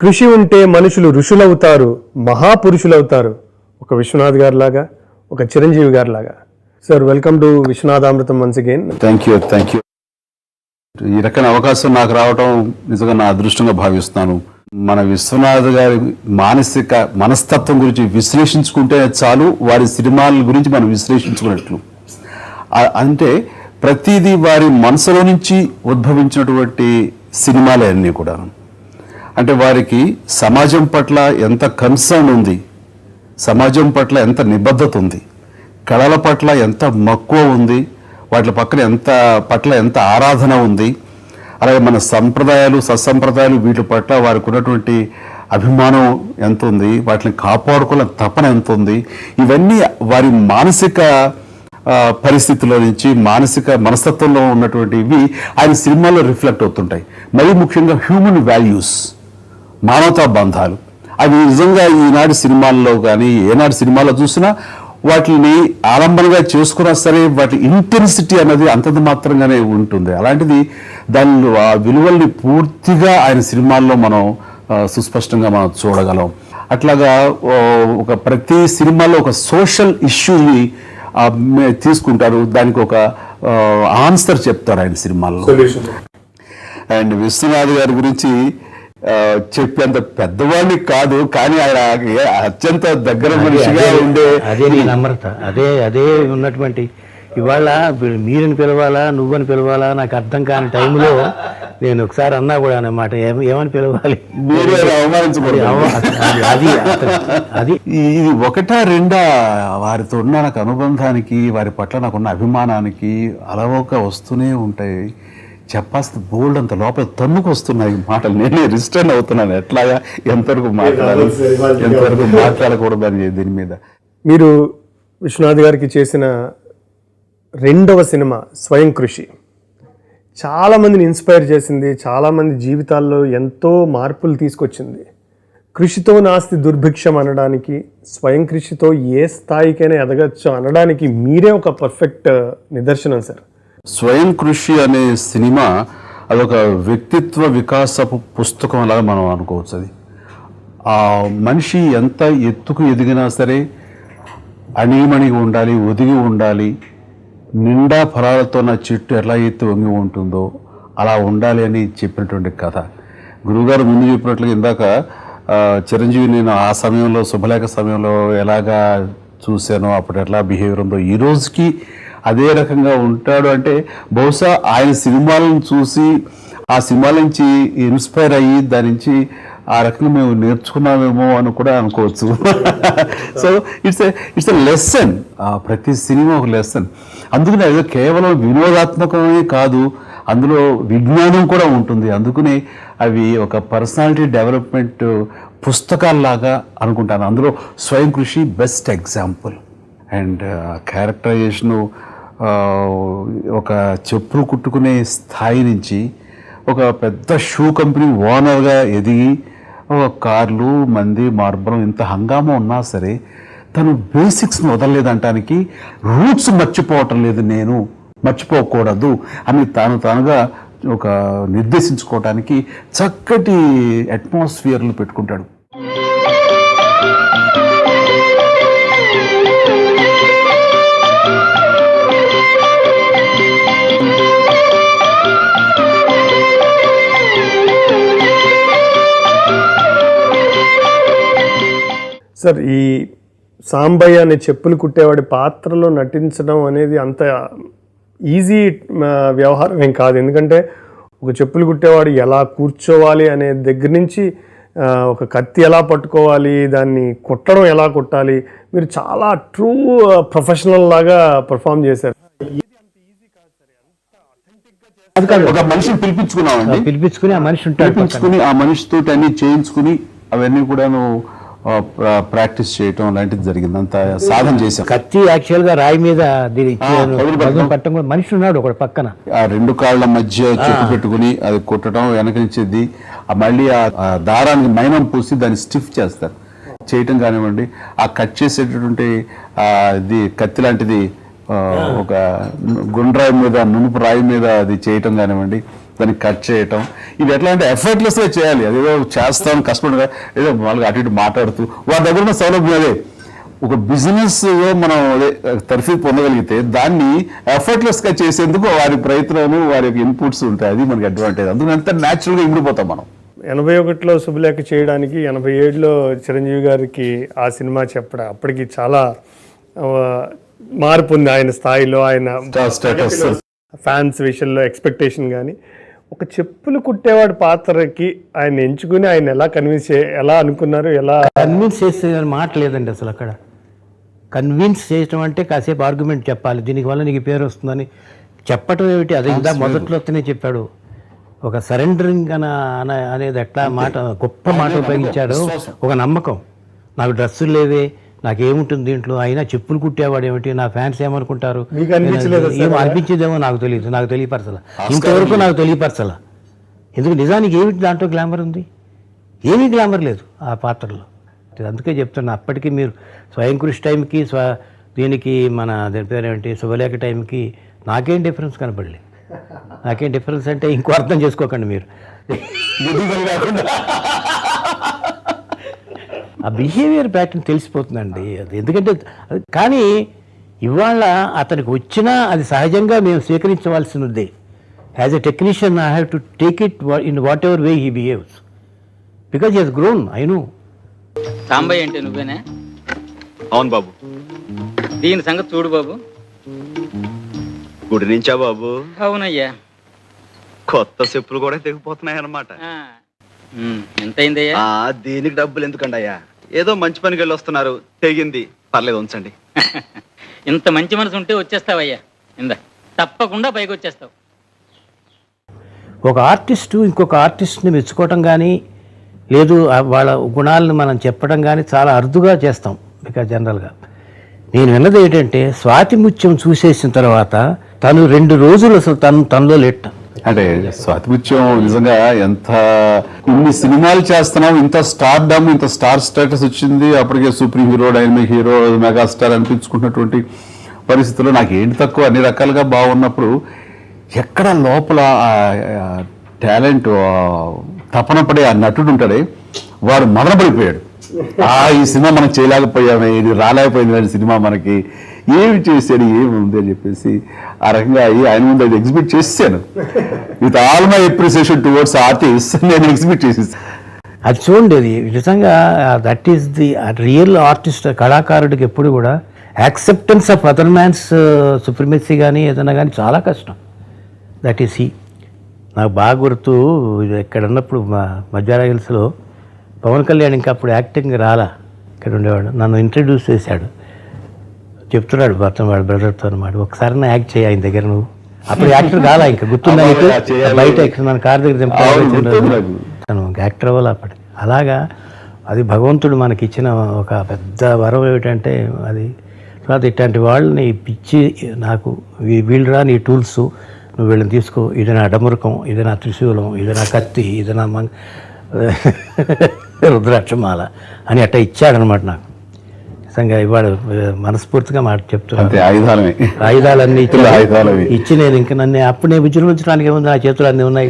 కృషి ఉంటే మనుషులు ఋషులవుతారు మహాపురుషులవుతారు. ఒక విశ్వనాథ్ గారి లాగా ఒక చిరంజీవి గారి లాగా sir welcome to Vishwanathamrutham once again thank you thank you ఈ రకమైన అవకాశం నాకు రావడం నిజంగా నా అదృష్టంగా భావిస్తున్నాను. మన విశ్వనాథ్ గారి మానసిక మనస్తత్వం గురించి విశ్లేషించుకుంటే చాలు వారి సినిమాల గురించి మనం విశ్లేషించుకున్నట్లు. అంటే ప్రతిదీ వారి మనసులో నుంచి ఉద్భవించినటువంటి సినిమాలే అన్నీ కూడా అంటే వారికి సమాజం పట్ల ఎంత కన్సర్న్ ఉంది సమాజం పట్ల ఎంత నిబద్ధత ఉంది కళల పట్ల ఎంత మక్కువ ఉంది వాటి పక్కన ఎంత పట్ల ఎంత ఆరాధన ఉంది అలాగే మన సంప్రదాయాలు సత్సంప్రదాయాలు వీటి పట్ల వారికి ఉన్నటువంటి అభిమానం ఎంత ఉంది వాటిని కాపాడుకున్న తపన ఎంత ఉంది ఇవన్నీ వారి మానసిక పరిస్థితుల్లో నుంచి మానసిక మనస్తత్వంలో ఉన్నటువంటి ఇవి ఆయన సినిమాల్లో రిఫ్లెక్ట్ అవుతుంటాయి. మరీ ముఖ్యంగా హ్యూమన్ వాల్యూస్. మానవతా బంధాలు. అవి నిజంగా ఈనాటి సినిమాల్లో కానీ ఏనాటి సినిమాల్లో చూసినా వాటిని ఆలంబనగా చేసుకున్నా సరే వాటి ఇంటెన్సిటీ అనేది అంతంత మాత్రంగానే ఉంటుంది. అలాంటిది దాని ఆ విలువల్ని పూర్తిగా ఆయన సినిమాల్లో మనం సుస్పష్టంగా మనం చూడగలం. అట్లాగా ఒక ప్రతి సినిమాలో ఒక సోషల్ ఇష్యూని తీసుకుంటారు. దానికి ఒక ఆన్సర్ చెప్తారు ఆయన సినిమాల్లో. అండ్ విశ్వనాథ్ గారి గురించి చెప్పేంత పెద్దవాడిని కాదు కానీ ఆయన అత్యంత దగ్గర మనిషిగా ఉండే అదే నీ నమ్రత అదే అదే ఉన్నటువంటి ఇవాళ మీరని పిలవాలా నువ్వని పిలవాలా నాకు అర్థం కాని టైంలో నేను ఒకసారి అన్నా కూడా అన్నమాట ఏమ- ఏమని పిలవాలి? అది- అది ఇది ఒకటా రెండా వారితో ఉన్న నాకు అనుబంధానికి వారి పట్ల నాకున్న అభిమానానికి అలవోక వస్తూనే ఉంటాయి. చెప్పాల్సిన బోల్డ్ అంత లోపల తన్నుకు వస్తున్నాయి ఈ మాటలు. నేనే రిస్టర్న్ అవుతున్నాను. ఎట్లాగా? ఎంతవరకు మాట్లాడాలి? ఎంతవరకు మాట్లాడకూడదు అని దీని మీద. మీరు విశ్వనాథ్ గారికి చేసిన రెండవ సినిమా స్వయం కృషి. చాలామందిని ఇన్స్పైర్ చేసింది. చాలామంది జీవితాల్లో ఎంతో మార్పులు తీసుకొచ్చింది. కృషితో నాస్తి దుర్భిక్షం అనడానికి స్వయం కృషితో ఏ స్థాయికైనా ఎదగచ్చు అనడానికి మీరే ఒక పర్ఫెక్ట్ నిదర్శనం సార్. స్వయం కృషి అనే సినిమా అదొక వ్యక్తిత్వ వికాసపు పుస్తకం లాగా మనం అనుకోవచ్చు అది. ఆ మనిషి ఎంత ఎత్తుకు ఎదిగినా సరే అణిమణిగి ఉండాలి ఒదిగి ఉండాలి నిండా ఫలాలతో నా చెట్టు ఎలా ఎత్తి వంగి ఉంటుందో అలా ఉండాలి అని చెప్పినటువంటి కథ. గురువుగారు ముందు చెప్పినట్లుగా ఇందాక చిరంజీవి నేను ఆ సమయంలో శుభలేఖ సమయంలో ఎలాగా చూశానో అప్పుడు ఎట్లా బిహేవియర్ ఉందో ఈ రోజుకి అదే రకంగా ఉంటాడు అంటే బహుశా ఆయన సినిమాలను చూసి ఆ సినిమాల నుంచి ఇన్స్పైర్ అయ్యి దాని నుంచి ఆ రకంగా మేము నేర్చుకున్నామేమో అని కూడా అనుకోవచ్చు. So it's it's a lesson ప్రతి సినిమా ఒక లెసన్ అందుకనే అది కేవలం వినోదాత్మకమే కాదు అందులో విజ్ఞానం కూడా ఉంటుంది. అందుకనే అవి ఒక పర్సనాలిటీ డెవలప్మెంట్ పుస్తకాల్లాగా అనుకుంటాను. అందులో స్వయం కృషి బెస్ట్ ఎగ్జాంపుల్. అండ్ క్యారెక్టరైజేషను ఒక చెప్పులు కుట్టుకునే స్థాయి నుంచి ఒక పెద్ద షూ కంపెనీ ఓనర్గా ఎదిగి ఒక కార్లు మంది మార్బలం ఇంత హంగామా ఉన్నా సరే తను బేసిక్స్ని వదలలేదంటానికి రూట్స్ మర్చిపోవటం లేదు నేను. మర్చిపోకూడదు అని తాను తానుగా ఒక నిర్దేశించుకోవటానికి చక్కటి అట్మాస్ఫియర్లు పెట్టుకుంటాడు. సార్ ఈ సాంబయ్య అనే చెప్పులు కుట్టేవాడి పాత్రలో నటించడం అనేది అంత ఈజీ వ్యవహారం ఏం కాదు. ఎందుకంటే ఒక చెప్పులు కుట్టేవాడు ఎలా కూర్చోవాలి అనే దగ్గర నుంచి ఒక కత్తి ఎలా పట్టుకోవాలి దాన్ని కుట్టడం ఎలా కుట్టాలి మీరు చాలా ట్రూ ప్రొఫెషనల్ లాగా పర్ఫామ్ చేశారు. అది కాదు ఒక మనిషిని పిలిపించుకున్నామండి. పిలిపించుకుని ఆ మనిషి ఉంటాడు. పిలిపించుకుని ఆ మనిషితో అన్ని చేయించుకుని అవన్నీ కూడాను ప్రాక్టీస్ చేయటం లాంటిది జరిగింది. అంత సాధన చేశాం. కత్తి యాక్చువల్గా రాయి మీద దీని ఇచ్చాను. పదులు పదులు పట్టం కూడా మనిషి ఉన్నాడు ఒకడు పక్కన. ఆ రెండు కాళ్ళ మధ్య చెట్టు పెట్టుకుని అది కుట్టడం వెనక నుంచిది మళ్ళీ ఆ దారానికి మైనం పూసి దాన్ని స్టిఫ్ చేస్తారు. చేయటం కానివ్వండి ఆ కట్ చేసేటటువంటి ఆ ఇది కత్తి లాంటిది ఒక గుండ్రాయి మీద నునుపు రాయి మీద అది చేయటం కానివ్వండి దాన్ని కట్ చేయటం. ఇది ఎట్లా అంటే ఎఫర్ట్లెస్గా చేయాలి అదేదో చేస్తాం కష్టపడి ఏదో వాళ్ళకి అటు ఇటు మాట్లాడుతూ. వాళ్ళ దగ్గర ఉన్న సౌలభ్యం అదే. ఒక బిజినెస్ మనం అదే తర్ఫీ పొందగలిగితే దాన్ని ఎఫర్ట్లెస్గా చేసేందుకు వారి ప్రయత్నాలు వారి యొక్క ఇన్పుట్స్ ఉంటాయి. అది మనకి అడ్వాంటేజ్ అందుకంతా న్యాచురల్గా ఇమిడిపోతాం మనం. ఎనభై ఒకటిలో శుభలేఖ చేయడానికి ఎనభై ఏడులో చిరంజీవి గారికి ఆ సినిమా చెప్పడం అప్పటికి చాలా మార్పు ఉంది ఆయన స్థాయిలో. ఆయన స్టేటస్ ఫ్యాన్స్ విషయంలో ఎక్స్పెక్టేషన్ కానీ ఒక చెప్పులు కుట్టేవాడి పాత్రకి ఆయన ఎంచుకుని ఆయన ఎలా కన్విన్స్ చే ఎలా అనుకున్నారు ఎలా కన్విన్స్ చేసే మాట లేదండి అసలు అక్కడ. కన్విన్స్ చేయటం అంటే కాసేపు ఆర్గ్యుమెంట్ చెప్పాలి. దీనికి వల్ల నీకు పేరు వస్తుందని చెప్పటం ఏమిటి? అది ఇందా మొదట్లో వస్తేనే చెప్పాడు. ఒక సరెండరింగ్ అన- అనేది ఎట్లా మాట గొప్ప మాట ఉపయోగించాడు. ఒక నమ్మకం. నాకు డ్రెస్సులు లేవే నాకేముంటుంది దీంట్లో? అయినా చెప్పులు కుట్టేవాడు ఏమిటి నా ఫ్యాన్స్ ఏమనుకుంటారు? మీకు అనిపించలేదా సార్? ఏమో అనిపించేదేమో నాకు తెలియదు నాకు తెలియపరచల. ఇంతవరకు నాకు తెలియపరచల. ఎందుకు నిజానికి ఏమిటి దాంట్లో గ్లామర్ ఉంది? ఏమీ గ్లామర్ లేదు ఆ పాత్రలో. అందుకే చెప్తున్నా అప్పటికి మీరు స్వయం కృషి టైంకి స్వ దీనికి మన దాని పేరేంటి శుభలేఖ టైంకి నాకేం డిఫరెన్స్ కనపడలేదు. నాకేం డిఫరెన్స్ అంటే ఇంకో అర్థం చేసుకోకండి మీరు. Behaviour pattern తెలిసిపోతుందండి. అది ఎందుకంటే అది కానీ ఇవాళ అతనికి వచ్చినా అది సహజంగా మేము స్వీకరించవలసినదే. As a technician I have to take it in whatever way he behaves because he's grown I know Sambayya అంటే నువ్వేనా? అవును బాబు. దీని సంగతి చూడు బాబు. గుడి నుంచా బాబు? అవునయ్యా. కొత్త చెప్పులు కూడా తెగిపోతున్నాయి అనమాట ఎంతైందయ్యా ఆ దీనికి డబ్బులు ఎందుకండయ్యా? ఏదో మంచి పనికి వెళ్ళి వస్తున్నారు తెగింది. పర్లేదు ఉంచండి. ఇంత మంచి మనసు ఉంటే వచ్చేస్తావయ్యా. ఇందా. తప్పకుండా పైకి వచ్చేస్తావు ఒక ఆర్టిస్టు ఇంకొక ఆర్టిస్ట్ని మెచ్చుకోవటం కానీ లేదు వాళ్ళ గుణాలను మనం చెప్పడం కానీ చాలా అరుదుగా చేస్తాం. బికాజ్ జనరల్గా నేను విన్నది ఏంటంటే స్వాతి ముత్యం చూసేసిన తర్వాత తను రెండు రోజులు అసలు తను తనలో లేట. అంటే స్వాతిముత్యం నిజంగా ఎంత ఇన్ని సినిమాలు చేస్తున్నాం ఇంత స్టార్ డమ్ ఇంత స్టార్ స్టేటస్ వచ్చింది అప్పటికే super hero dynamic hero megastar అనిపించుకున్నటువంటి పరిస్థితుల్లో నాకు ఏంటి తక్కువ? అన్ని రకాలుగా బాగున్నప్పుడు ఎక్కడ లోపల టాలెంట్ తపన పడే ఆ నటుడు ఉంటాడే వాడు మదనపడిపోయాడు. ఆ ఈ సినిమా మనం చేయలేకపోయామే ఇది రాలేకపోయింది అని సినిమా మనకి. ఏమి చేశాడు ఏముంది అని చెప్పేసి ఆ రకంగా అయ్యి ఆయన ముందు అది ఎగ్జిబిట్ చేశాను with all my appreciation towards artist నేను ఎగ్జిబిట్ చేసేసాను అది చూడండి అది నిజంగా that is the real artist కళాకారుడికి ఎప్పుడు కూడా acceptance of other man's supremacy కానీ ఏదైనా కానీ చాలా కష్టం. దట్ ఈస్ హీ నాకు బాగా గుర్తు ఇక్కడ ఉన్నప్పుడు మా మధ్యాహ్న హిల్స్లో పవన్ కళ్యాణ్ ఇంకా అప్పుడు యాక్టింగ్ రాలా. ఇక్కడ ఉండేవాడు. నన్ను ఇంట్రడ్యూస్ చేశాడు. చెప్తున్నాడు మొత్తం వాడు బ్రదర్తో అనమాట ఒకసారి నా యాక్ట్ చేయి ఆయన దగ్గర నువ్వు. అప్పుడు యాక్టర్ కాలా ఇంకా చేయాలి. బయట మన కార్ దగ్గర. తను యాక్టర్ అవ్వాలి అప్పటి అలాగా అది భగవంతుడు మనకి ఇచ్చిన ఒక పెద్ద వరం ఏమిటంటే అది తర్వాత ఇట్లాంటి వాళ్ళని పిచ్చి నాకు వీ- వీళ్ళరా నీ టూల్స్. నువ్వు వీళ్ళని తీసుకో. ఇది నా డమరుకం ఇది నా త్రిశూలం ఇది నా కత్తి ఇది నా మంగ రుద్రాక్షమాల అని అట్లా ఇచ్చాడనమాట నాకు. నిజంగా ఇవాళ మనస్ఫూర్తిగా మాట చెప్తున్నాను ఆయుధాలన్నీ ఇచ్చి నేను ఇంక నన్ను అప్పుడు నేను విజృంభించడానికి ఏముంది? నా చేతులు అన్నీ ఉన్నాయి